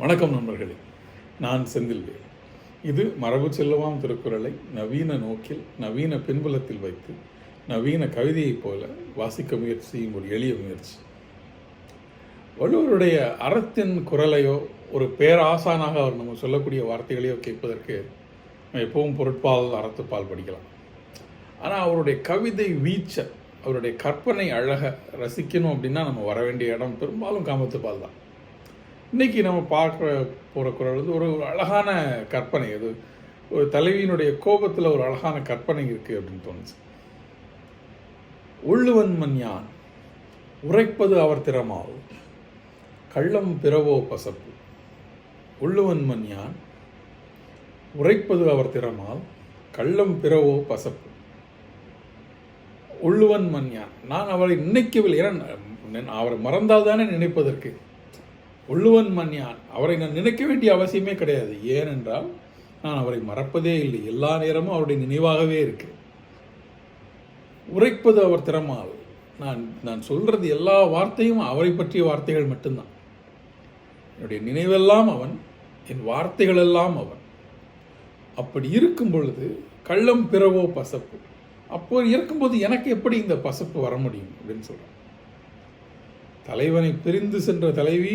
வணக்கம் நண்பர்களே நான் செந்தில்வேல் இது மரபு செல்லுவாம் திருக்குறளை நவீன நோக்கில் நவீன பின்புலத்தில் வைத்து நவீன கவிதையைப் போல வாசிக்க முயற்சி செய்யும் ஒரு எளிய முயற்சி. வள்ளுவருடைய அறத்தின் குரலையோ ஒரு பேராசானாக அவர் நம்ம சொல்லக்கூடிய வார்த்தைகளையோ கேட்பதற்கு நம்ம எப்பவும் பொருட்பால் அறத்துப்பால் படிக்கலாம். ஆனால் அவருடைய கவிதை வீச்ச அவருடைய கற்பனை அழக ரசிக்கணும் அப்படின்னா நம்ம வர வேண்டிய இடம் பெரும்பாலும் காமத்துப்பால் தான். இன்னைக்கு நம்ம பார்க்க போகிற குரல் வந்து ஒரு அழகான கற்பனை. அது ஒரு தலைவியினுடைய கோபத்தில் ஒரு அழகான கற்பனை இருக்குது அப்படின்னு தோணுச்சு. உள்ளுவன் மன்யான் உரைப்பது அவர் திறமாவு கள்ளம் பிறவோ பசப்பு. உள்ளுவன் மன்யான் உரைப்பது அவர் திறமால் கள்ளம் பிறவோ பசப்பு. உள்ளுவன் மன்யான் நான் அவரை நினைக்கவில்லை. ஏன்னா அவரை மறந்தால் தானே நினைப்பதற்கு. உள்ளுவன் மன்யான் அவரை நான் நினைக்க வேண்டிய அவசியமே கிடையாது. ஏனென்றால் நான் அவரை மறப்பதே இல்லை. எல்லா நேரமும் அவருடைய நினைவாகவே இருக்கு உரைப்பது அவர் திறமாவு நான் நான் சொல்றது எல்லா வார்த்தையும் அவரை பற்றிய வார்த்தைகள் மட்டும்தான். என்னுடைய நினைவெல்லாம் அவன் என் வார்த்தைகள் எல்லாம் அவன். அப்படி இருக்கும் பொழுது கள்ளம் பிறவோ பசப்பு. அப்போ இருக்கும்போது எனக்கு எப்படி இந்த பசப்பு வர முடியும்? அப்படின்னு சொல்கிறேன் தலைவனை பிரிந்து சென்ற தலைவி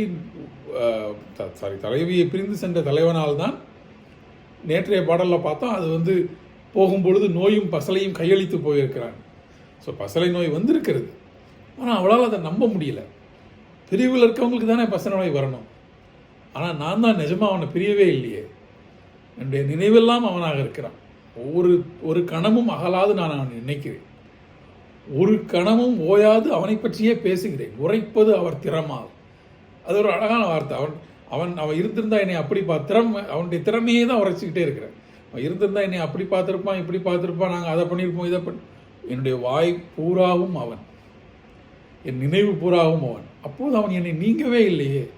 சாரி தலைவியை பிரிந்து சென்ற தலைவனால் தான் நேற்றைய பாடலில் பார்த்தோம் அது வந்து போகும்பொழுது நோயும் பசலையும் கையளித்து போயிருக்கிறான். ஸோ பசலை நோய் வந்திருக்கிறது. ஆனால் அவளால் அதை நம்ப முடியல. பிரிவில் இருக்கவங்களுக்கு தானே பசலை நோய் வரணும். ஆனால் நான் தான் நிஜமாக அவனை பிரியவே இல்லையே. என்னுடைய நினைவெல்லாம் அவனாக இருக்கிறான். ஒவ்வொரு ஒரு கணமும் அகலாது நான் அவனை நினைக்கிறேன். ஒரு கணமும் ஓயாது அவனை பற்றியே பேசுகிறேன். உரைப்பது அவர் திறமாகும் அது ஒரு அழகான வார்த்தை. அவன் அவன் அவன் இருந்திருந்தா என்னை அப்படி பா திறமை அவனுடைய திறமையே தான் உரைச்சிக்கிட்டே இருக்கிறேன். அவன் இருந்திருந்தா என்னை அப்படி பார்த்துருப்பான் இப்படி பார்த்துருப்பான் நாங்கள் அதை பண்ணியிருப்போம் இதை பண்ணி என்னுடைய வாய் பூராவும் அவன். என் நினைவு பூராவும் அவன். அப்போது அவன் என்னை நீங்கவே இல்லையே.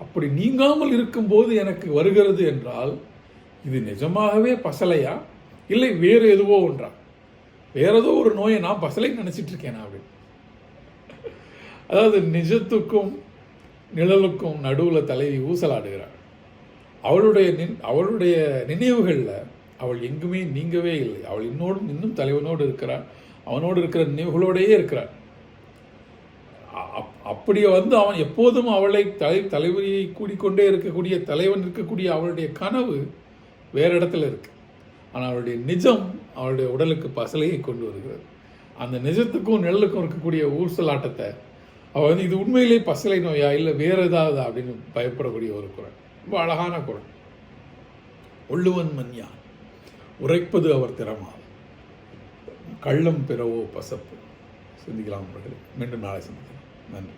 அப்படி நீங்காமல் இருக்கும்போது எனக்கு வருகிறது என்றால் இது நிஜமாகவே பசலையா? இல்லை வேறு எதுவோ ஒன்றா? வேற ஏதோ ஒரு நோயை நான் பசலை நினச்சிட்டு இருக்கேன் அப்படின்னு அதாவது நிஜத்துக்கும் நிழலுக்கும் நடுவில் தலைவி ஊசலாடுகிறாள். அவளுடைய நின் அவளுடைய நினைவுகளில் அவள் எங்குமே நீங்கவே இல்லை. அவள் இன்னோடும் இன்னும் தலைவனோடு இருக்கிறாள். அவனோடு இருக்கிற நினைவுகளோடையே இருக்கிறாள். அப்படி வந்து அவன் எப்போதும் அவளை தலை தலைவரியை கூடிக்கொண்டே இருக்கக்கூடிய தலைவன் இருக்கக்கூடிய அவளுடைய கனவு வேற இடத்துல இருக்குது ஆனால் அவருடைய நிஜம் அவருடைய உடலுக்கு பசலையை கொண்டு வருகிறது. அந்த நிஜத்துக்கும் நிழலுக்கும் இருக்கக்கூடிய ஊசலாட்டத்தை அவள் வந்து இது உண்மையிலே பசலை நோயா இல்லை வேறு ஏதாவது அப்படின்னு பயப்படக்கூடிய ஒரு குரல். ரொம்ப அழகான குரல். உள்ளுவன் மன்யா உரைப்பது அவர் திறமா கள்ளம் பிறவோ பசப்பு. சிந்திக்கலாம் அவர்களே. மீண்டும் நாளை சந்திக்கலாம். நன்றி.